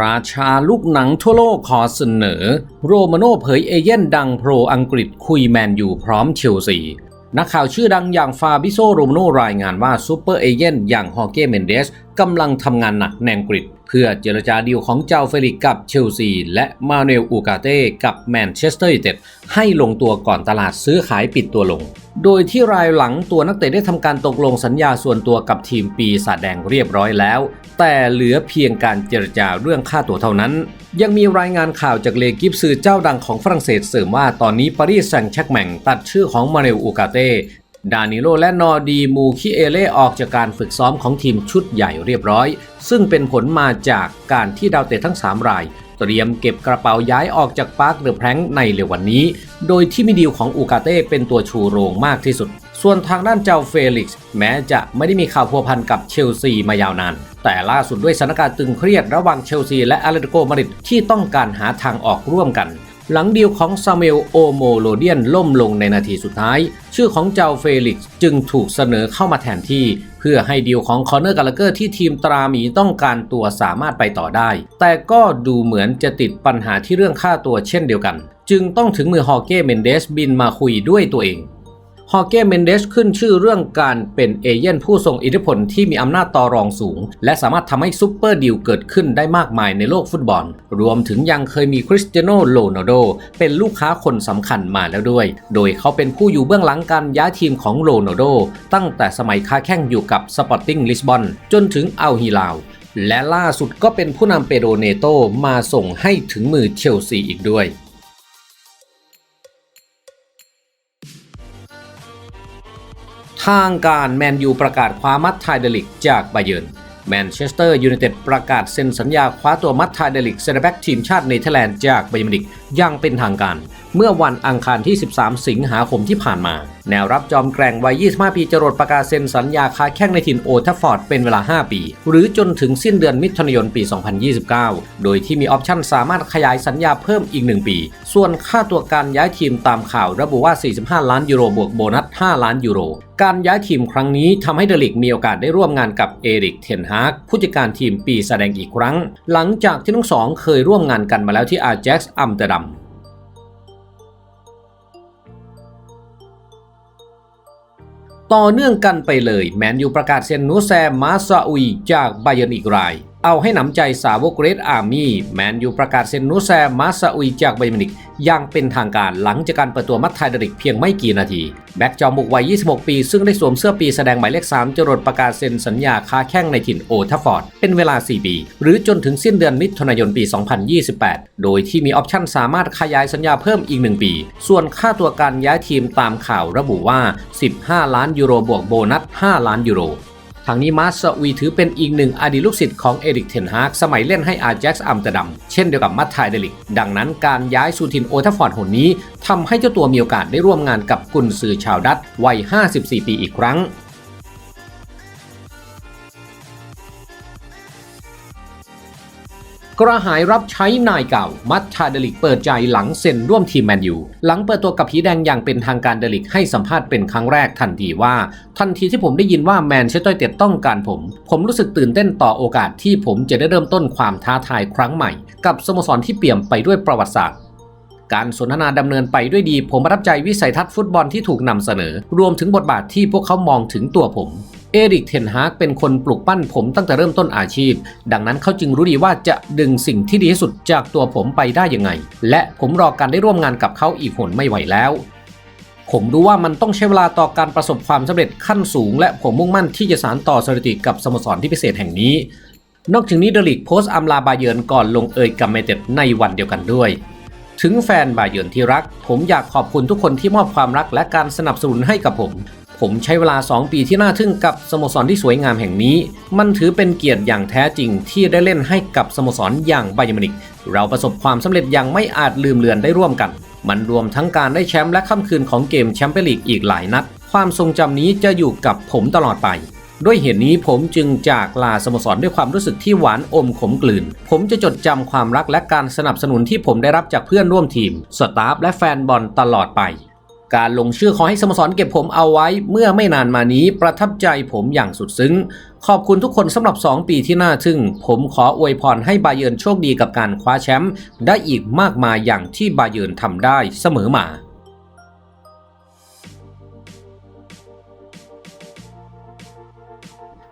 ราชาลูกหนังทั่วโลกขอเสนอ โรมาโน่เผยเอเย่นดังโปรอังกฤษคุยแมนยูพร้อมเชลซี นักข่าวชื่อดังอย่างฟาบิโซโรมาโนรายงานว่าซูเปอร์เอเย่นอย่างฮอเก้เมนเดสกำลังทำงานหนักแนอังกฤษ พื่อเจรจาดีลของเจ้าเฟลิกกับเชลซี และมาเนลอูกาเต้กับแมนเชสเตอร์ยูไนเต็ดให้ลงตัวก่อนตลาดซื้อขายปิดตัวลง โดยที่รายหลังตัวนักเตะได้ทำการตกลงสัญญาส่วนตัวกับทีมปีศาจแดงเรียบร้อยแล้ว แต่เหลือเพียงการเจรจาเรื่องค่าตัวเท่านั้น ยังมีรายงานข่าวจากเลกิฟสื่อเจ้าดังของฝรั่งเศสเสริมว่าตอนนี้ปารีสแซงต์แชร์กแมงตัดชื่อของมาเนลอูกาเต้ ดานิโลและนอร์ดีมูคิเอเล่ออกจากการฝึกซ้อมของทีมชุดใหญ่เรียบร้อย ซึ่งเป็นผลมาจากการที่ดาวเตะทั้ง 3 ราย เตรียมเก็บกระเป๋าย้ายออกจากปาร์คเดอะแพรงในเร็ววันนี้ โดยที่มีดีลของอูกาเต้เป็นตัวชูโรงมากที่สุด ส่วนทางด้านเจ้าเฟลิกซ์แม้จะไม่ได้มีข่าวพัวพันกับเชลซีมายาวนานแต่ล่าสุดด้วยสถานการณ์ตึงเครียดระหว่างเชลซีและอาเลติโกมาดริดที่ต้องการหาทางออกร่วมกัน หลังดีลของซามูเอลโอโมโลเดียนล่มลงในนาทีสุดท้าย ชื่อของเจ้าเฟลิกซ์จึงถูกเสนอเข้ามาแทนที่ เพื่อให้ดีลของคอนเนอร์กาลเกอร์ที่ทีมตราหมีต้องการตัวสามารถไปต่อได้ แต่ก็ดูเหมือนจะติดปัญหาที่เรื่องค่าตัวเช่นเดียวกัน จึงต้องถึงมือฮอเก้เมนเดสบินมาคุยด้วยตัวเอง ฮอเก้เมนเดสขึ้นชื่อเรื่องการเป็นเอเย่นผู้ทรงอิทธิพลที่มีอำนาจต่อรองสูง และสามารถทำให้ซุปเปอร์ดีลเกิดขึ้นได้มากมายในโลกฟุตบอล รวมถึงยังเคยมีคริสเตียโนโรนัลโดเป็นลูกค้าคนสำคัญมาแล้วด้วย โดยเขาเป็นผู้อยู่เบื้องหลังการย้ายทีมของโรนัลโดตั้งแต่สมัยค้าแข่งอยู่กับสปอร์ติ้งลิสบอนจนถึงอัลฮิลาลและล่าสุดก็เป็นผู้นำเปโดเนโตมาส่งให้ถึงมือเชลซีอีกด้วย ทางการแมนยูประกาศคว้ามัดไทเดลิกจากไบเยิร์นแมนเชสเตอร์ยูไนเต็ดประกาศเซ็นสัญญาคว้าตัวมัดไทเดลิกเซนเตอร์แบ็กทีมชาติเนเธอร์แลนด์จากไบเยร์นมิกอย่างเป็นทางการ เมื่อวันอังคารที่ 13 สิงหาคมที่ผ่านมา แนวรับจอมแกร่งวัย 25 ปีจรดประกาศเซ็นสัญญาค้าแข้งในถิ่นโอทัฟฟอร์ดเป็นเวลา 5 ปี หรือจนถึงสิ้นเดือนมิถุนายนปี 2029 โดยที่มีออปชั่นสามารถขยายสัญญาเพิ่มอีก 1 ปี ส่วนค่าตัวการย้ายทีมตามข่าวระบุว่า 45 ล้านยูโรบวกโบนัส 5 ล้านยูโรการย้ายทีมครั้งนี้ทำให้เดลิกมีโอกาสได้ร่วมงานกับเอริกเทนฮากผู้จัดการทีมปีแสดงอีกครั้ง หลังจากที่ทั้งสองเคยร่วมงานกันมาแล้วที่อาแจ็กซ์อัมสเตอร์ดัม ต่อเนื่องกันไปเลย แมนยูประกาศเซ็นนูแซมมาซาอุยจากไบเยร์นอีกราย เอาให้หนำใจสาวกเรดอาร์มี่แมนยูประกาศเซ็นนูแซมมาซาอุยจากไบมินิกอย่างเป็นทางการหลังจากการเปิดตัวมัตไทเดริกเพียงไม่กี่นาที แบ็กจอมบุกวัย 26 ปี ซึ่งได้สวมเสื้อปีแสดงหมายเลข 3จรดประกาศเซ็นสัญญาค้าแข้งในถิ่นโอทัฟฟอร์ด เป็นเวลา 4 ปี หรือจนถึงสิ้นเดือนมิถุนายนปี 2028 โดยที่มีออปชั่นสามารถขยายสัญญาเพิ่มอีก 1 ปี ส่วนค่าตัวการย้ายทีมตามข่าวระบุว่า 15 ล้านยูโรบวกโบนัส 5 ล้านยูโร ทางนี้มาสวีถือเป็นอีกหนึ่งอดีตลูกศิษย์ของเอริกเทนฮากสมัยเล่นให้อาแจ็กซ์อัมสเตอร์ดัม เช่นเดียวกับมัตไทเดลิก ดังนั้นการย้ายสู่ทินโอทัฟฟอร์ดหนนี้ทำให้เจ้าตัวมีโอกาสได้ร่วมงานกับกุนซือชาวดัตวัย 54 ปีอีกครั้ง กระหายรับใช้นายเก่า มัตชาเดลิกเปิดใจหลังเซ็นร่วมทีมแมนยู หลังเปิดตัวกับผีแดงอย่างเป็นทางการเดลิกให้สัมภาษณ์เป็นครั้งแรกทันทีว่า ทันทีที่ผมได้ยินว่าแมนเชสเตอร์เต็ดต้องการผม ผมรู้สึกตื่นเต้นต่อโอกาสที่ผมจะได้เริ่มต้นความท้าทายครั้งใหม่ กับสโมสรที่เปี่ยมไปด้วยประวัติศาสตร์การสนทนาดำเนินไปด้วยดี ผมประทับใจวิสัยทัศน์ฟุตบอลที่ถูกนำเสนอ รวมถึงบทบาทที่พวกเขามองถึงตัวผม เอริกเทนฮากเป็นคนปลุกปั้นผมตั้งแต่เริ่มต้นอาชีพ ดังนั้นเขาจึงรู้ดีว่าจะดึงสิ่งที่ดีที่สุดจากตัวผมไปได้ยังไง และผมรอการได้ร่วมงานกับเขาอีกหนไม่ไหวแล้ว ผมรู้ว่ามันต้องใช้เวลาต่อการประสบความสำเร็จขั้นสูง และผมมุ่งมั่นที่จะสานต่อสถิติกับสโมสรที่พิเศษแห่งนี้ นอกจากนี้เดลิกโพสต์อำลาบาเยิร์นก่อนลงเอยกับเมเต็ดในวันเดียวกันด้วยถึงแฟนบาเยิร์นที่รัก ผมอยากขอบคุณทุกคนที่มอบความรักและการสนับสนุนให้กับผม ผมใช้เวลา 2 ปีที่น่าทึ่งกับสโมสรที่สวยงามแห่งนี้ มันถือเป็นเกียรติอย่างแท้จริงที่ได้เล่นให้กับสโมสรอย่างไบเยมินิก เราประสบความสำเร็จอย่างไม่อาจลืมเลือนได้ร่วมกัน มันรวมทั้งการได้แชมป์และค่ำคืนของเกมแชมเปี้ยนลีกอีกหลายนัด ความทรงจำนี้จะอยู่กับผมตลอดไปด้วยเหตุนี้ผมจึงจากลาสโมสรด้วยความรู้สึกที่หวานอมขมกลืน ผมจะจดจำความรักและการสนับสนุนที่ผมได้รับจากเพื่อนร่วมทีม สตาฟและแฟนบอลตลอดไป การลงชื่อขอให้สโมสรเก็บผมเอาไว้เมื่อไม่นานมานี้ประทับใจผมอย่างสุดซึ้ง ขอบคุณทุกคนสำหรับ 2 ปีที่น่าทึ่ง ผมขออวยพรให้บาเยิร์นโชคดีกับการคว้าแชมป์ได้อีกมากมายอย่างที่บาเยิร์นทำได้เสมอมา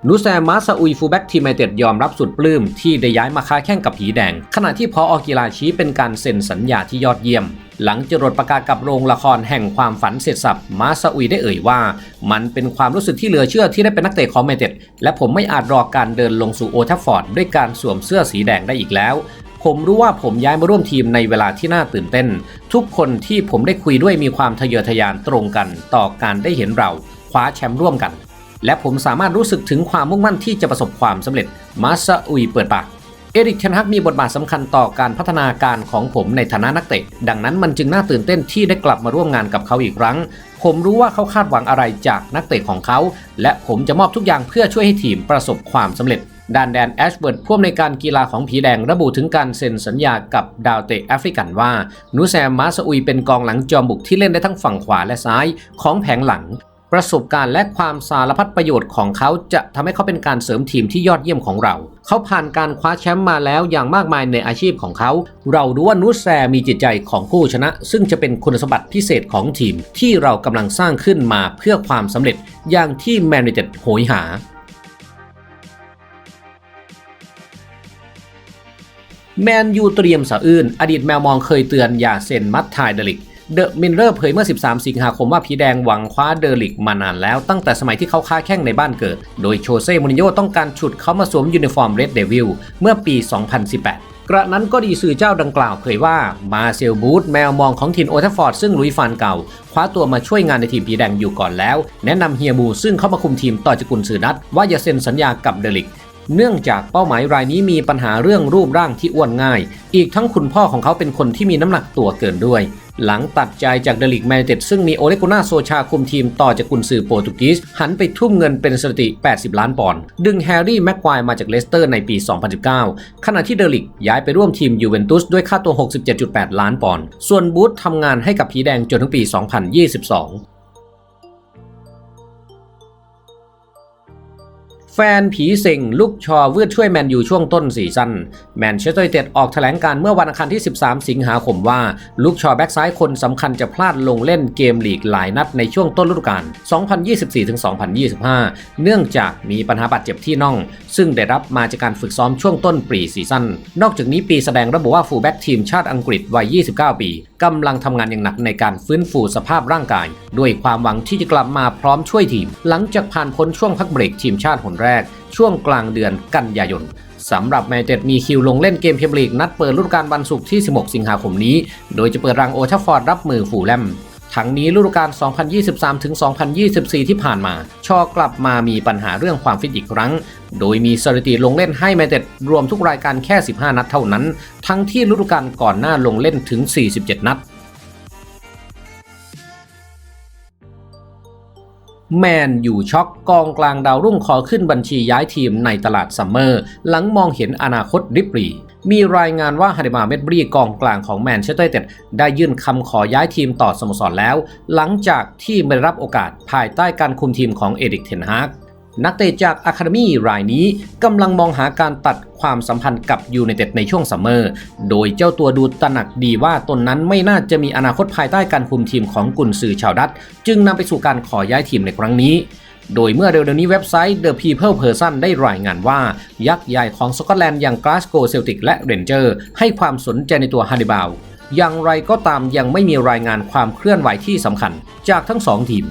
นูแซมมาซาอุยฟูแบ็กทีมไมเต็ดยอมรับสุดปลื้มที่ได้ย้ายมาค้าแข่งกับผีแดง ขณะที่พออกีฬาชี้เป็นการเซ็นสัญญาที่ยอดเยี่ยม หลังจรดประกาศกับโรงละครแห่งความฝันเสร็จสับมาซาอุยได้เอ่ยว่า มันเป็นความรู้สึกที่เหลือเชื่อที่ได้เป็นนักเตะของไมเต็ดและผมไม่อาจรอการเดินลงสู่โอทัฟฟอร์ดด้วยการสวมเสื้อสีแดงได้อีกแล้ว ผมรู้ว่าผมย้ายมาร่วมทีมในเวลาที่น่าตื่นเต้น ทุกคนที่ผมได้คุยด้วยมีความทะเยอทะยานตรงกัน ต่อการได้เห็นเราคว้าแชมป์ร่วมกัน และผมสามารถรู้สึกถึงความมุ่งมั่นที่จะประสบความสำเร็จมาซาอุยเปิดปาก เอริกเทนฮักมีบทบาทสำคัญต่อการพัฒนาการของผมในฐานะนักเตะ ดังนั้นมันจึงน่าตื่นเต้นที่ได้กลับมาร่วมงานกับเขาอีกครั้ง ผมรู้ว่าเขาคาดหวังอะไรจากนักเตะของเขา และผมจะมอบทุกอย่างเพื่อช่วยให้ทีมประสบความสำเร็จด้านแดนแอชเบิร์ดผู้อำนวยการกีฬาของผีแดงระบุถึงการเซ็นสัญญากับดาวเตะแอฟริกันว่า นูแซมมาซาอุยเป็นกองหลังจอมบุกที่เล่นได้ทั้งฝั่งขวาและซ้ายของแผงหลัง ประสบการณ์และความสารพัดประโยชน์ของเขาจะทำให้เขาเป็นการเสริมทีมที่ยอดเยี่ยมของเรา เขาผ่านการคว้าแชมป์มาแล้วอย่างมากมายในอาชีพของเขา เรารู้ว่านูแซมีจิตใจของผู้ชนะ ซึ่งจะเป็นคุณสมบัติพิเศษของทีมที่เรากำลังสร้างขึ้นมาเพื่อความสำเร็จอย่างที่แมนยูเต็ดโหยหาแมนยูเตรียมสะอื้นอดีตแมวมองเคยเตือนอย่าเซ็นมัดทายเดลิก เดอะมินเลอร์เผยเมื่อ 13 สิงหาคมว่าผีแดงหวังคว้าเดลิกมานานแล้วตั้งแต่สมัยที่เขาค้าแข่งในบ้านเกิด โดยโชเซ่มูรินโญ่ต้องการฉุดเขามาสวมยูนิฟอร์มเรดเดวิลเมื่อปี 2018กระนั้นก็ดีสื่อเจ้าดังกล่าวเผยว่ามาเซลบูธแมวมองของทีมโอทัฟฟอร์ดซึ่งลุยฟานเก่า คว้าตัวมาช่วยงานในทีมผีแดงอยู่ก่อนแล้ว แนะนำเฮียบูซึ่งเข้ามาคุมทีมต่อจากกุนซือนัดว่าอย่าเซ็นสัญญากับเดลิก เนื่องจากเป้าหมายรายนี้มีปัญหาเรื่องรูปร่างที่อ้วนง่าย อีกทั้งคุณพ่อของเขาเป็นคนที่มีน้ำหนักตัวเกินด้วย หลังตัดใจจากเดลิกแมนเต็ดซึ่งมีโอเลกุน่าโซชาคุมทีมต่อจากกุนซือโปรตุกีสหันไปทุ่มเงินเป็นสถิติ 80 ล้านปอนด์ดึงแฮร์รี่แม็กควายมาจากเลสเตอร์ในปี 2019 ขณะที่เดลิกย้ายไปร่วมทีมยูเวนตุสด้วยค่าตัว 67.8 ล้านปอนด์ส่วนบูธทำงานให้กับผีแดงจนถึงปี 2022 แฟนผีเซ็งลูกชอวืดช่วยแมนยูช่วงต้นซีซั่นแมนเชสเตอร์ยูไนเต็ดออกแถลงการเมื่อวันอังคารที่ 13 สิงหาคมว่า ลูกชอแบ็กซ้ายคนสำคัญจะพลาดลงเล่นเกมลีกหลายนัดในช่วงต้นฤดูกาล 2024-2025 เนื่องจากมีปัญหาบาดเจ็บที่น่อง ซึ่งได้รับมาจากการฝึกซ้อมช่วงต้นปีซีซั่นนอกจากนี้ปีแสดงระบุว่าฟูลแบ็กทีมชาติอังกฤษวัย 29 ปีกำลังทำงานอย่างหนักในการฟื้นฟูสภาพร่างกาย ด้วยความหวังที่จะกลับมาพร้อมช่วยทีม หลังจากผ่านพ้นช่วงพักเบรกทีมชาติหนแรก ช่วงกลางเดือนกันยายนสำหรับแมนเต็ดมีคิวลงเล่นเกมพรีเมียร์ลีกนัดเปิดฤดูกาลวันศุกร์ที่ 16 สิงหาคมนี้ โดยจะเปิดรังโอทัฟฟอร์ดรับมือฟูแลมทั้งนี้ฤดูกาล 2023-2024 ที่ผ่านมา ชอกลับมามีปัญหาเรื่องความฟิตอีกครั้ง โดยมีสถิติลงเล่นให้แมนเต็ดรวมทุกรายการแค่ 15 นัดเท่านั้น ทั้งที่ฤดูกาลก่อนหน้าลงเล่นถึง 47 นัด แมนอยู่ช็อกกองกลางดาวรุ่งขอขึ้นบัญชีย้ายทีมในตลาดซัมเมอร์ หลังมองเห็นอนาคตริบรีมีรายงานว่าฮาริมาเมดบรีกองกลางของแมนเชสเตอร์ยูไนเต็ดได้ยื่นคำขอย้ายทีมต่อสโมสรแล้ว หลังจากที่ไม่รับโอกาสภายใต้การคุมทีมของเอริกเทนฮาก นักเตะจากอะคาเดมี่รายนี้กำลังมองหาการตัดความสัมพันธ์กับยูไนเต็ดในช่วงซัมเมอร์ โดยเจ้าตัวดูตระหนักดีว่าตนนั้นไม่น่าจะมีอนาคตภายใต้การคุมทีมของกุนซือชาวดัตจึงนำไปสู่การขอย้ายทีมในครั้งนี้ โดยเมื่อเร็วๆนี้เว็บไซต์ The People Person ได้รายงานว่า ยักษ์ใหญ่ของสกอตแลนด์อย่าง Glasgow Celtic และ Rangers ให้ความสนใจในตัวฮันนิบาลอย่างไรก็ตามยังไม่มีรายงานความเคลื่อนไหวที่สำคัญจากทั้งสองทีม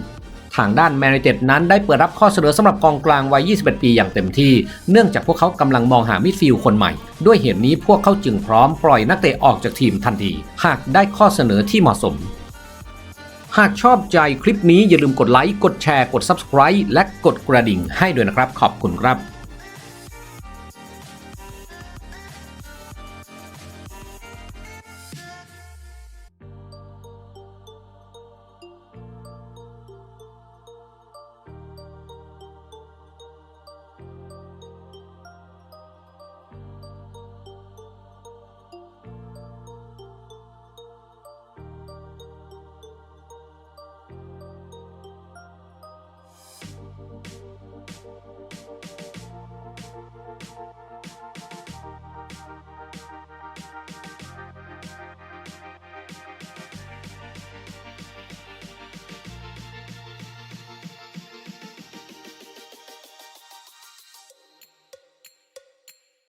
ทางด้านแมนเต็ดนั้นได้เปิดรับข้อเสนอสำหรับกองกลางวัย 21 ปีอย่างเต็มที่ เนื่องจากพวกเขากำลังมองหามิดฟิลด์คนใหม่ ด้วยเหตุนี้พวกเขาจึงพร้อมปล่อยนักเตะออกจากทีมทันที หากได้ข้อเสนอที่เหมาะสม หากชอบใจคลิปนี้อย่าลืมกดไลค์ กดแชร์ กด Subscribe และกดกระดิ่งให้ด้วยนะครับ ขอบคุณครับ